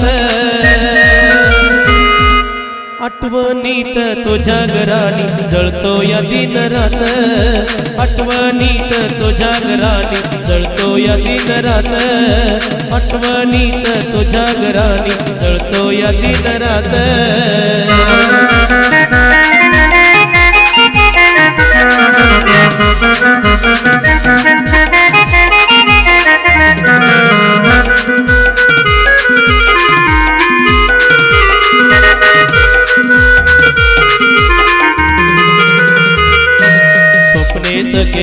साथ आठवणीत तुझ्या घरानी जळतो या दिन रात। आठवणीत तुझ्या घरानी जळतो या दिन रात। आठवणीत तुझ्या घरानी जळतो या दिन रात। स्वप्ने सखे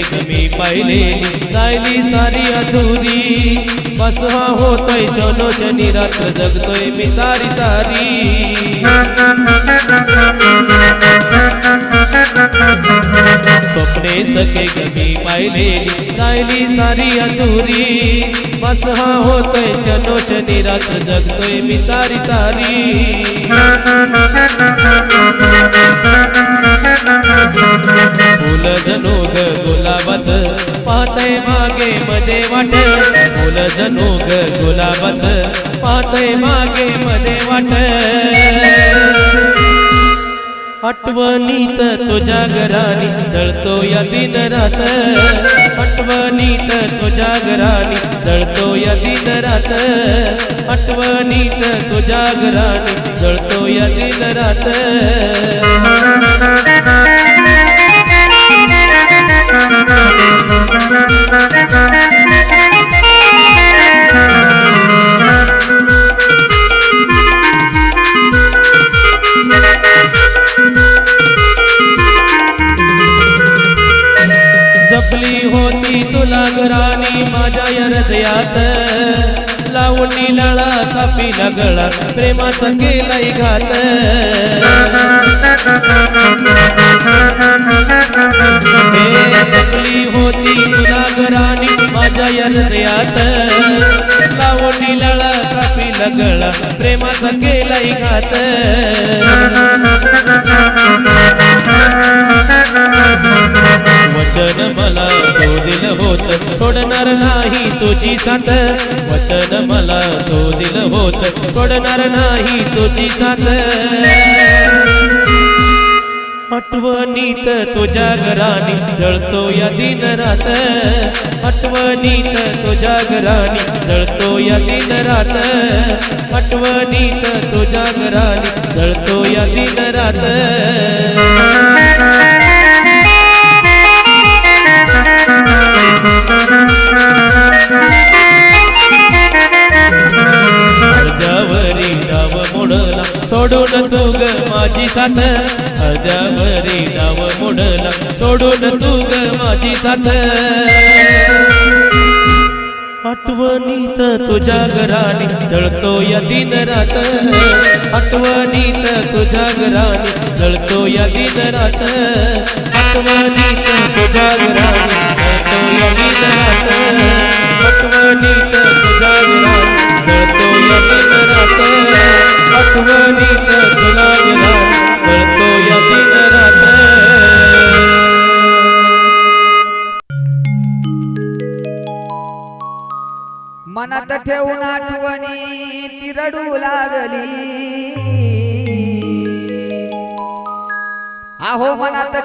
कमी पाहिले राहिली सारी अधुरी. बसहा होतोय शनी रात्र जगतोय मी सारी सारी. स्वप्ने सखे कमी पाहिलेली राहिली सारी अधुरी. बसहा होतोय शनी रात्र जगतोय मी सारी सारी. फुल जणू ग गुलाबाच पाहतय मागे मध्ये वाट. फुल जणू ग गुलाबाच पाहतय मागे मध्ये वाट. आठवणीत तुझ्या घरानी जळतो या दिन रात. आठवणीत तुझ्या घरानी जळतो या दिन रात. आठवणीत तुझ्या घरानी जळतो या दिन रात. जपली होती तुला घराणी माझ्या हृदयात. लावणी लळा चापी गळा प्रेमाचा केलाय घात. माझ्या हृदयात लावणी लळा चापी गळा प्रेमाचा केलाय घात. वचन मला तो होत सोडणार नाही तुझी साथ. वचन मला तो होत सोडणार नाही तुझी साथ. आठवणीत तुझ्या घरानी जळतो या दिन रात. आठवणीत तुझ्या घरानी जळतो या दिन रात. आठवणीत तुझ्या घरानी जळतो या दिन रात. सोडून तू ग माझी साथ. अजावरी नाव मोडला. सोडून तू ग माझी साथ. आठवणीत तुझ्या घराने जळतो या दिन रात. आठवणीत तुझ्या घराने जळतो या दिन रात. आठवणीत तुझ्या घराने जळतो या दिन रात.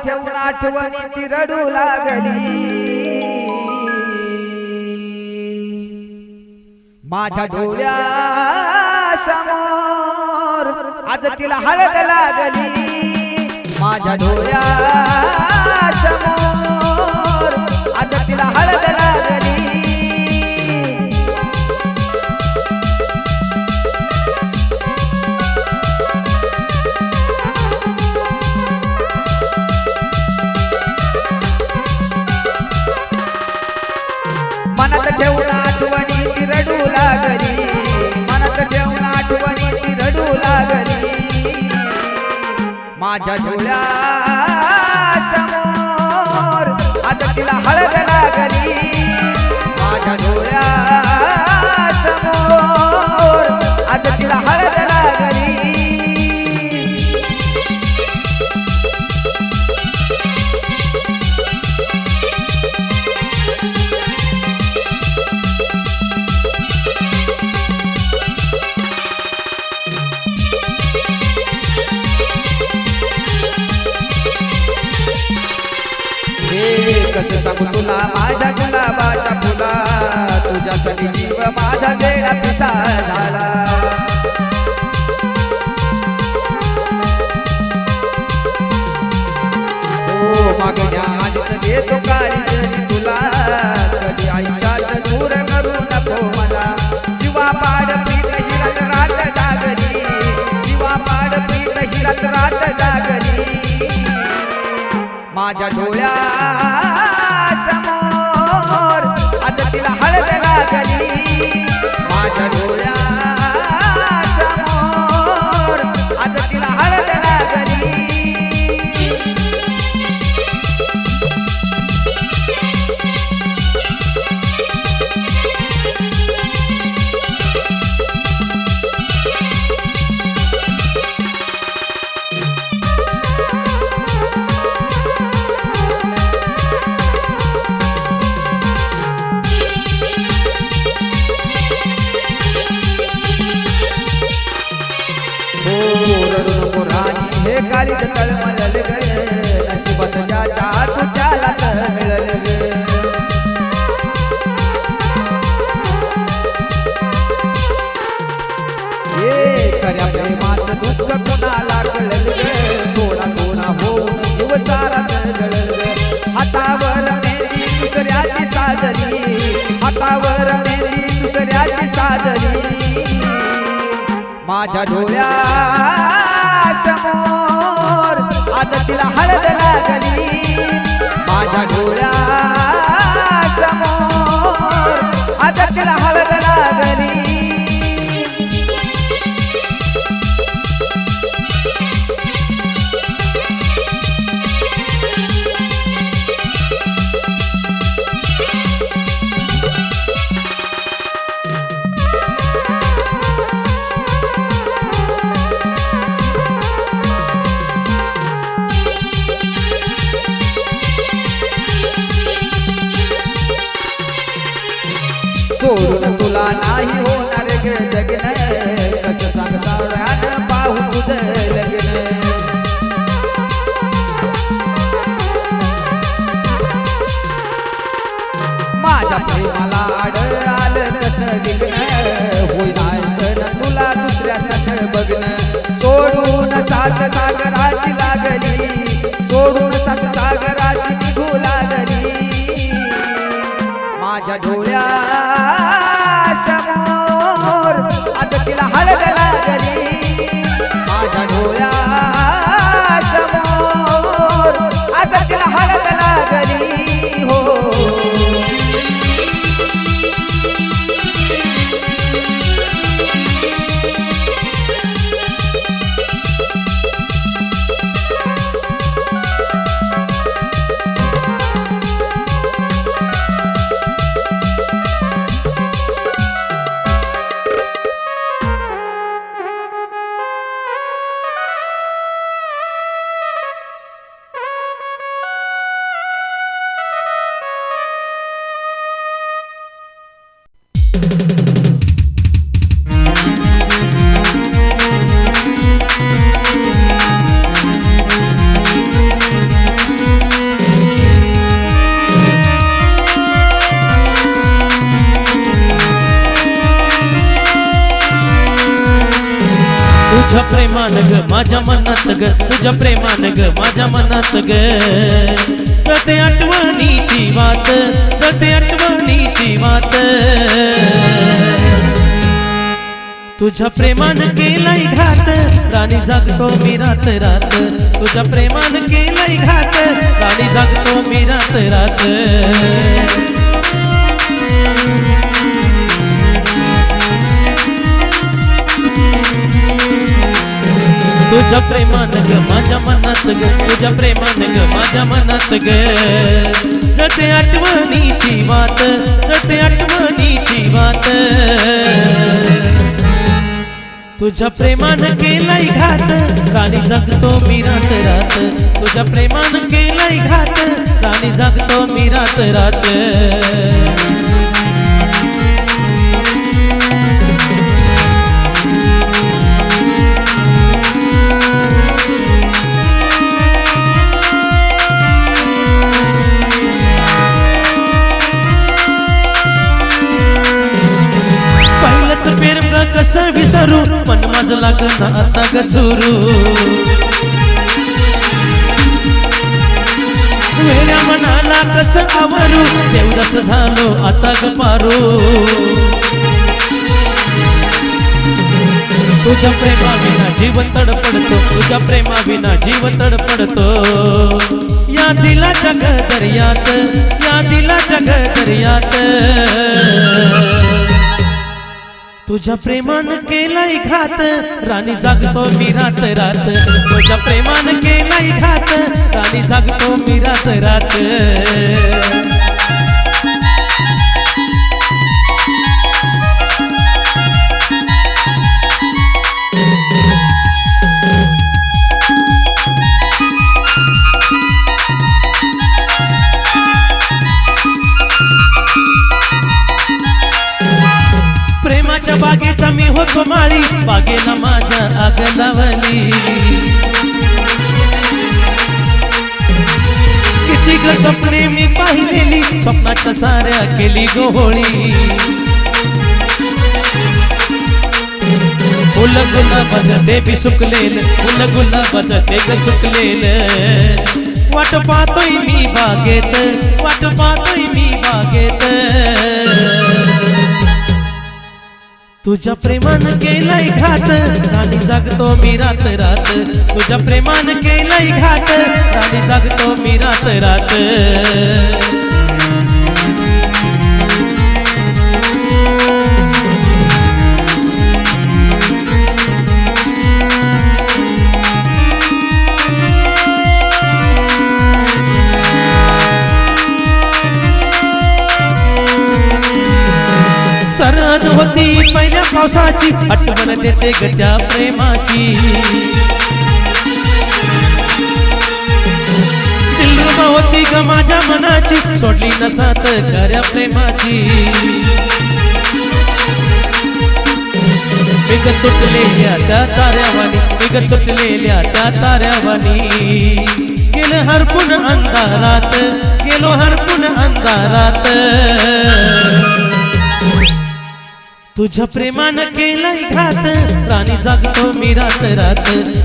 ठेवून आठवणी ती रडू लागली. माझ्या डोळ्या समोर आज तिला हळद लागली. माझ्या डोळ्या समोर आज तिला हळद लागली. माझ्या डोळ्या समोर आता तिला हळद लागली. माझ्या डोळ्या कसं सांगू तुला? माझ्या गुलाबाच्या फुला तुझ्यासाठी जीव माझा वेळा पिसा झाला. हो, मागण्या आधीच देतो तुला कधी आयुष्यात दूर करू नको मला. जीवा पाड पीठ हिरत रात जागरी जीवा पाड हिरत रात जागरी. माझ्या तळमळल ग नशिबात ज्याच्या तुझ्याला मिळल ग. खऱ्या प्रेमाचं दुःख कोणाला कळल ग? होऊन जीव सारा हातावर दुसऱ्याची साजरी. हातावर दुसऱ्याची साजरी. माझ्या डोळ्या आज तिला हळद लागली. माझ्या डोळ्या समोर आज तिला हळद जगन पाहू माझ्या प्रेमाला आड आलं कसं विघ्न सण तुला दुसऱ्या सण बघणं. सोडून सात सागराची लागली सोडून सात सागराची निघू लागली. माझ्या डोळ्या आता तुझ्या प्रेमान ग माझ्या मनात ग तुझ्या प्रेमान ग माझ्या मनात ग. जते आठवणीची वात जते आठवणीची वात. तुझ्या प्रेमान केलाय घात राणी जागतो मी रात रात. तुझ्या प्रेमान केलाय घात राणी जागतो मी रात रात. तुझ्या प्रेमान ग माझ्या मनात ग तुझ्या प्रेमान ग माझ्या मनात ग. जते आठवणीची वात जते आठवणीची वात. तुझ्या प्रेमान केलाय घात राणी जगतो मी रात रात. तुझ्या प्रेमान केलाय घात राणी जगतो मी रात रात. लागना आता गजुरू. वेड्या मनाला कस आवरू? देवदास झालो आता गपारू. तुझ्या प्रेमाविना जीवन तडपडतो. तुझ्या प्रेमाविना जीवन तडपडतो. या दिला जग दर्यात तुझ्या प्रेमान केलाय घात. राणी जागतो मी रात. रात तुझ्या प्रेमान केलाय घात. राणी जागतो मी रात रात. बागेला माझ्या आग लावली. किती ग स्वप्ने मी पाहिलेली स्वप्नाच्या साऱ्या केली गोहोळी. फुल गुलाबाच ते बी सुकलेल फुल गुलाबाच ते ग सुकलेलं. वाट पाहतोय मी बागेत वाट पाहतोय मी बागेत. तुझ्या प्रेमान केलाय घात. राणी जागतो मी रात रात. तुझ्या प्रेमान केलाय घात. राणी जागतो मी रात रात. पावसाची आठवण देते ग त्या प्रेमाची दिलरुबा होती ग माझ्या मनाची, सोडली नसात खऱ्या प्रेमाची। विग तुटलेल्या त्या ताऱ्यावानी विग तुटलेल्या त्या ताऱ्यावानी। गेलं हरपून अंधारात, गेलो हरपून अंधारात। तुझ्या प्रेमान केलाय घात. राणी जागतो मी रात रात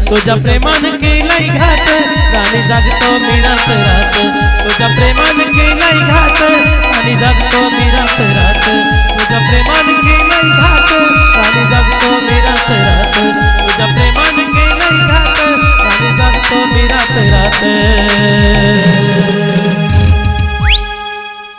तुझ्या प्रेमान केलाय घात. राणी जागतो मी रात रात तुझ्या प्रेमान केलाय घात. राणी जागतो मी रात रात तुझ्या प्रेमान केलाय घात. राणी जागतो मी रात रात तुझ्या प्रेमान केलाय घात. राणी जागतो मी रात रात